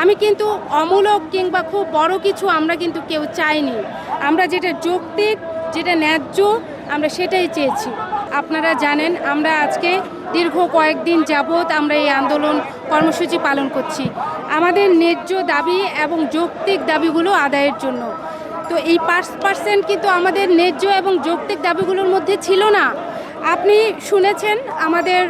আমি কিন্তু অমূলক কিংবা খুব বড় কিছু আমরা কিন্তু কেউ চাইনি। আমরা যেটা যৌক্তিক, যেটা ন্যায্য, আমরা সেটাই চেয়েছি। আপনারা জানেন, আমরা আজকে দীর্ঘ কয়েকদিন যাবৎ আমরা এই আন্দোলন কর্মসূচি পালন করছি। আমাদের ন্যায্য দাবি এবং যৌক্তিক দাবিগুলো আদায়ের জন্য। তো এই পাঁচ পার্সেন্ট কিন্তু আমাদের ন্যায্য এবং যৌক্তিক দাবিগুলোর মধ্যে ছিল না। আপনি শুনেছেন আমাদের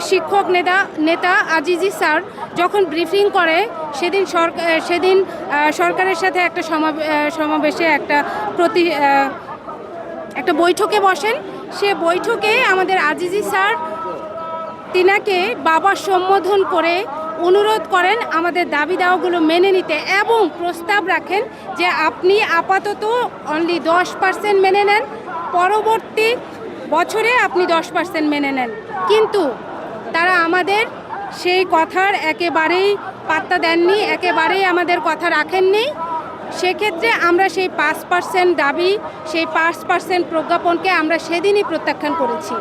শিক্ষক নেতা নেতা আজিজি স্যার যখন ব্রিফিং করে, সেদিন সরকার সেদিন সরকারের সাথে একটা সমাবে- সমাবেশে একটা প্রতি একটা বৈঠকে বসেন। সে বৈঠকে আমাদের আজিজি স্যার তিনাকে বাবা সম্বোধন করে অনুরোধ করেন আমাদের দাবি দাওয়াগুলো মেনে নিতে এবং প্রস্তাব রাখেন যে আপনি আপাতত অনলি দশ পার্সেন্ট মেনে নেন, পরবর্তী বছরে আপনি দশ পার্সেন্ট মেনে নেন। কিন্তু আমাদের সেই কথার একেবারেই পাত্তা দেননি, একেবারেই আমাদের কথা রাখেননি। সেক্ষেত্রে আমরা সেই পাঁচ পার্সেন্ট দাবি, সেই পাঁচ পার্সেন্ট প্রজ্ঞাপনকে আমরা সেদিনই প্রত্যাখ্যান করেছি।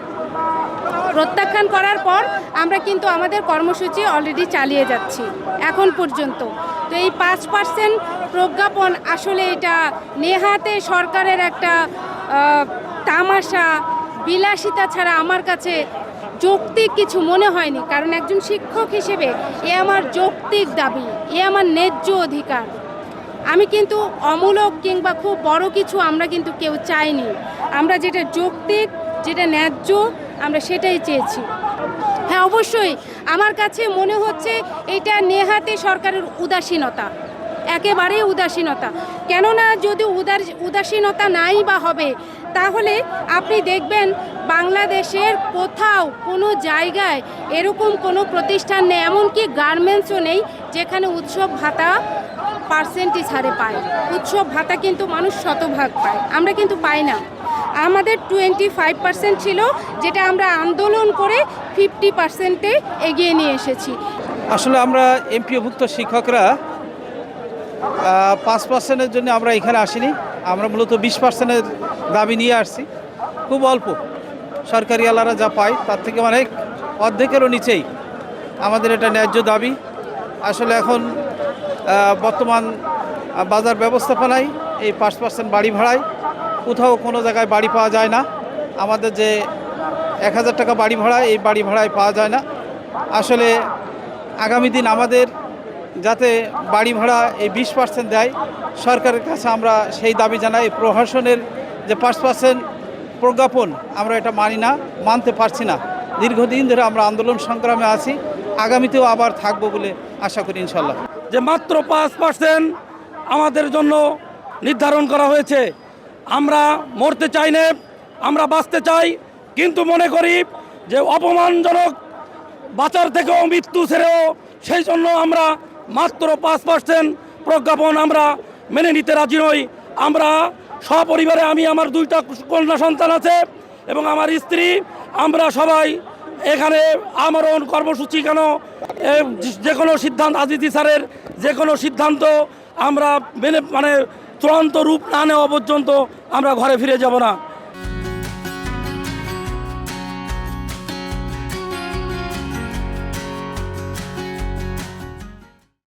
প্রত্যাখ্যান করার পর আমরা কিন্তু আমাদের কর্মসূচি অলরেডি চালিয়ে যাচ্ছি, এখন পর্যন্ত। তো এই পাঁচ পার্সেন্ট প্রজ্ঞাপন আসলে এটা নেহাতে সরকারের একটা তামাশা, বিলাসিতা ছাড়া আমার কাছে যৌক্তিক কিছু মনে হয়নি, কারণ একজন শিক্ষক হিসেবে এ আমার যৌক্তিক দাবি, এ আমার ন্যায্য অধিকার। আমি কিন্তু অমূলক কিংবা খুব বড় কিছু আমরা কিন্তু কেউ চাইনি। আমরা যেটা যৌক্তিক, যেটা ন্যায্য, আমরা সেটাই চেয়েছি। হ্যাঁ অবশ্যই আমার কাছে মনে হচ্ছে এটা নেহাতে সরকারের উদাসীনতা, একেবারেই উদাসীনতা। কেননা যদি উদার, উদাসীনতা নাই বা হবে, তাহলে আপনি দেখবেন বাংলাদেশের কোথাও কোনো জায়গায় এরকম কোনো প্রতিষ্ঠান নেই, এমনকি গার্মেন্টসও নেই যেখানে উৎসব ভাতা পার্সেন্টেজ হারে পায়। উৎসব ভাতা কিন্তু মানুষ শতভাগ পায়, আমরা কিন্তু পাই না। আমাদের টোয়েন্টি ফাইভ পার্সেন্ট ছিল, যেটা আমরা আন্দোলন করে ফিফটি পার্সেন্টে এগিয়ে নিয়ে এসেছি। আসলে আমরা এমপিওভুক্ত শিক্ষকরা পাঁচ পার্সেন্টের জন্য আমরা এখানে আসিনি, আমরা মূলত বিশ পার্সেন্টের দাবি নিয়ে আসছি, খুব অল্প। সরকারি আলারা যা পায়, তার থেকে অনেক অর্ধেকেরও নিচেই আমাদের এটা ন্যায্য দাবি। আসলে এখন বর্তমান বাজার ব্যবস্থাপনায় এই পাঁচ পার্সেন্ট বাড়ি ভাড়ায় কোথাও কোনো জায়গায় বাড়ি পাওয়া যায় না। আমাদের যে এক হাজার টাকা বাড়ি ভাড়া এই বাড়ি ভাড়ায় পাওয়া যায় না। আসলে আগামী দিন আমাদের যাতে বাড়ি ভাড়া এই বিশ পার্সেন্ট দেয়, সরকারের কাছে আমরা সেই দাবি জানাই। প্রশাসনের যে পাঁচ পার্সেন্ট প্রজ্ঞাপন আমরা এটা মানি না, মানতে পারছি না। দীর্ঘদিন ধরে আমরা আন্দোলন সংগ্রামে আছি, আগামীতেও আবার থাকব বলে আশা করি ইনশাল্লাহ যে মাত্র পাঁচ পার্সেন্ট আমাদের জন্য নির্ধারণ করা হয়েছে। আমরা মরতে চাই না, আমরা বাঁচতে চাই, কিন্তু মনে করি যে অপমানজনক বাঁচার থেকেও মৃত্যু ছেড়েও সেই জন্য আমরা মাত্র পাঁচ পার্সেন্ট প্রজ্ঞাপন আমরা মেনে নিতে রাজি নই। আমরা সপরিবারে আমি আমার দুইটা কন্যা সন্তান আছে এবং আমার স্ত্রী। আমরা সবাই এখানে আমরণ কর্মসূচি কেন যে কোনো সিদ্ধান্ত আদিতি স্যারের যে কোনো সিদ্ধান্ত আমরা মেনে মানে চূড়ান্ত রূপ না নেওয়া পর্যন্ত আমরা ঘরে ফিরে যাব না।